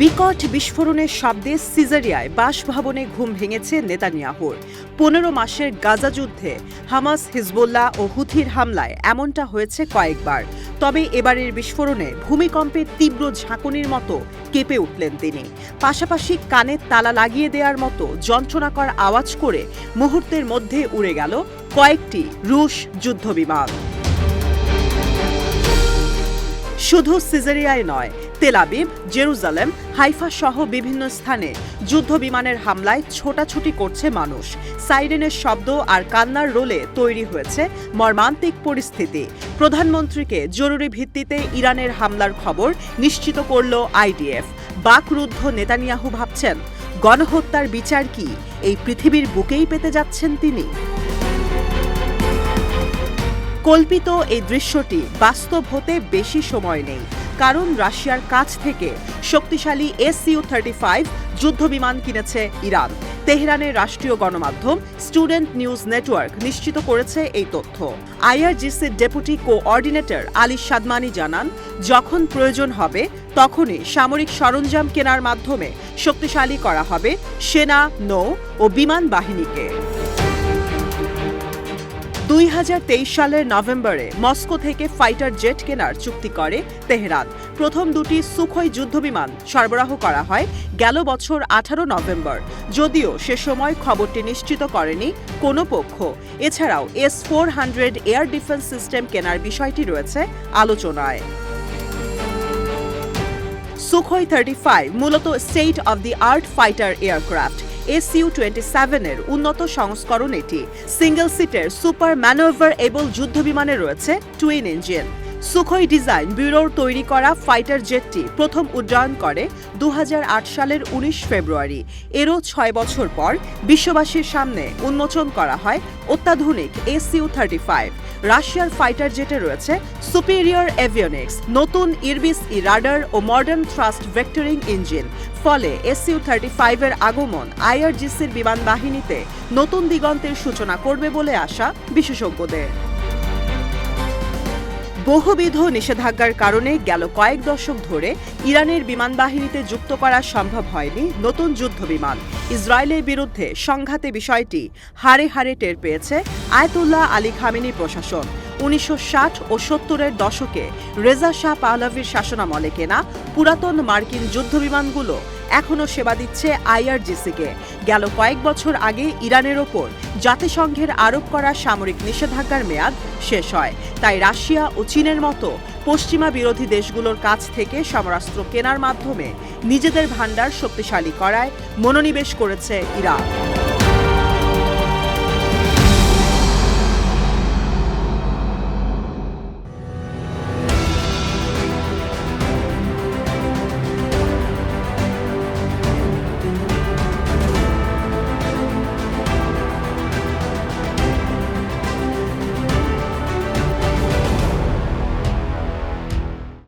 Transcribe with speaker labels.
Speaker 1: বিকট বিস্ফোরণের শব্দে সিজারিয়ায় বাসভবনে ঘুম ভেঙেছে নেতানিয়াহুর। পনেরো মাসের গাজা যুদ্ধে হামাস, হিজবুল্লাহ ও হুথির হামলায় এমনটা হয়েছে কয়েকবার। তবে এবারের বিস্ফোরণে ভূমিকম্পের তীব্র ঝাঁকুনির মতো কেঁপে উঠলেন তিনি। পাশাপাশি কানে তালা লাগিয়ে দেওয়ার মতো যন্ত্রণাকর আওয়াজ করে মুহূর্তের মধ্যে উড়ে গেল কয়েকটি রুশ যুদ্ধবিমান। শুধু সিজারিয়ায় নয় তেলাবিব জেরুজালেম, হাইফা সহ বিভিন্ন স্থানে যুদ্ধ বিমানের হামলায় ছোটাছুটি করছে মানুষ। সাইরেনের শব্দ আর কান্নার রোলে তৈরি হয়েছে মর্মান্তিক পরিস্থিতি। প্রধানমন্ত্রীকে জরুরি ভিত্তিতে ইরানের হামলার খবর নিশ্চিত করল আইডিএফ। বাকরুদ্ধ নেতানিয়াহু ভাবছেন, গণহত্যার বিচার কি? এই পৃথিবীর বুকেই পেতে যাচ্ছেন তিনি। কল্পিত এই দৃশ্যটি বাস্তব হতে বেশি সময় নেই। কারণ রাশিয়ার কাছ থেকে শক্তিশালী এসইউ থার্টি ফাইভ যুদ্ধবিমান কিনেছে ইরান। তেহরানের রাষ্ট্রীয় গণমাধ্যম স্টুডেন্ট নিউজ নেটওয়ার্ক নিশ্চিত করেছে এই তথ্য। আইআরজিসির ডেপুটি কোঅর্ডিনেটর আলী সাদমানি জানান, যখন প্রয়োজন হবে, তখনই সামরিক সরঞ্জাম কেনার মাধ্যমে শক্তিশালী করা হবে সেনা, নৌ ও বিমান বাহিনীকে। দুই হাজার তেইশ সালের নভেম্বরে মস্কো থেকে ফাইটার জেট কেনার চুক্তি করে তেহরান। প্রথম দুটি সুখই যুদ্ধবিমান সরবরাহ করা হয় গেল বছর আঠারো নভেম্বর। যদিও সে সময় খবরটি নিশ্চিত করেনি কোনো পক্ষ। এছাড়াও S four hundred air defence system কেনার বিষয়টি রয়েছে আলোচনায়। সুখই থার্টি ফাইভ মূলত state of the art fighter aircraft. SU twenty সেভেনের উন্নত সংস্করণ এটি। সিঙ্গেল সিটের সুপার ম্যানোভার এবল যুদ্ধবিমানে রয়েছে টুইন ইঞ্জিন সুখই ডিজাইন ব্যুরোর তৈরি করা ফাইটার জেটটি প্রথম উড্ডয়ন করে দু হাজার আট সালের উনিশ ফেব্রুয়ারি। এরও ছয় বছর পর বিশ্ববাসীর সামনে উন্মোচন করা হয় অত্যাধুনিক এসিউ থার্টি ফাইভ। রাশিয়ার ফাইটার জেটে রয়েছে সুপিরিয়র এভিয়নিক্স নতুন ইরবিস ই রাডার ও মডার্ন থ্রাস্ট ভেক্টরিং ইঞ্জিন। ফলে এসইউ থার্টি ফাইভের আগমন আইআরজিসির বিমান বাহিনীতে নতুন দিগন্তের সূচনা করবে বলে আশা বিশেষজ্ঞদের। বহুবিধ নিষেধাজ্ঞার কারণে গেল কয়েক দশক ধরে ইরানের বিমান বাহিনীতে যুক্ত করা সম্ভব হয়নি নতুন যুদ্ধ বিমান ইসরায়েলের বিরুদ্ধে সংঘাতে বিষয়টি হারে হারে টের পেয়েছে আয়তুল্লাহ আলী খামেনি প্রশাসন। উনিশশো ষাট ও সত্তরের দশকে রেজা শাহ পাহলাভির শাসনামলে কেনা পুরাতন মার্কিন যুদ্ধবিমানগুলো এখনও সেবা দিচ্ছে আইআরজিসিকে। গেল কয়েক বছর আগে ইরানের ওপর জাতিসংঘের আরোপ করা সামরিক নিষেধাজ্ঞার মেয়াদ শেষ হয়। তাই রাশিয়া ও চীনের মতো পশ্চিমা বিরোধী দেশগুলোর কাছ থেকে সমরাস্ত্র কেনার মাধ্যমে নিজেদের ভাণ্ডার শক্তিশালী করায় মনোনিবেশ করেছে ইরান।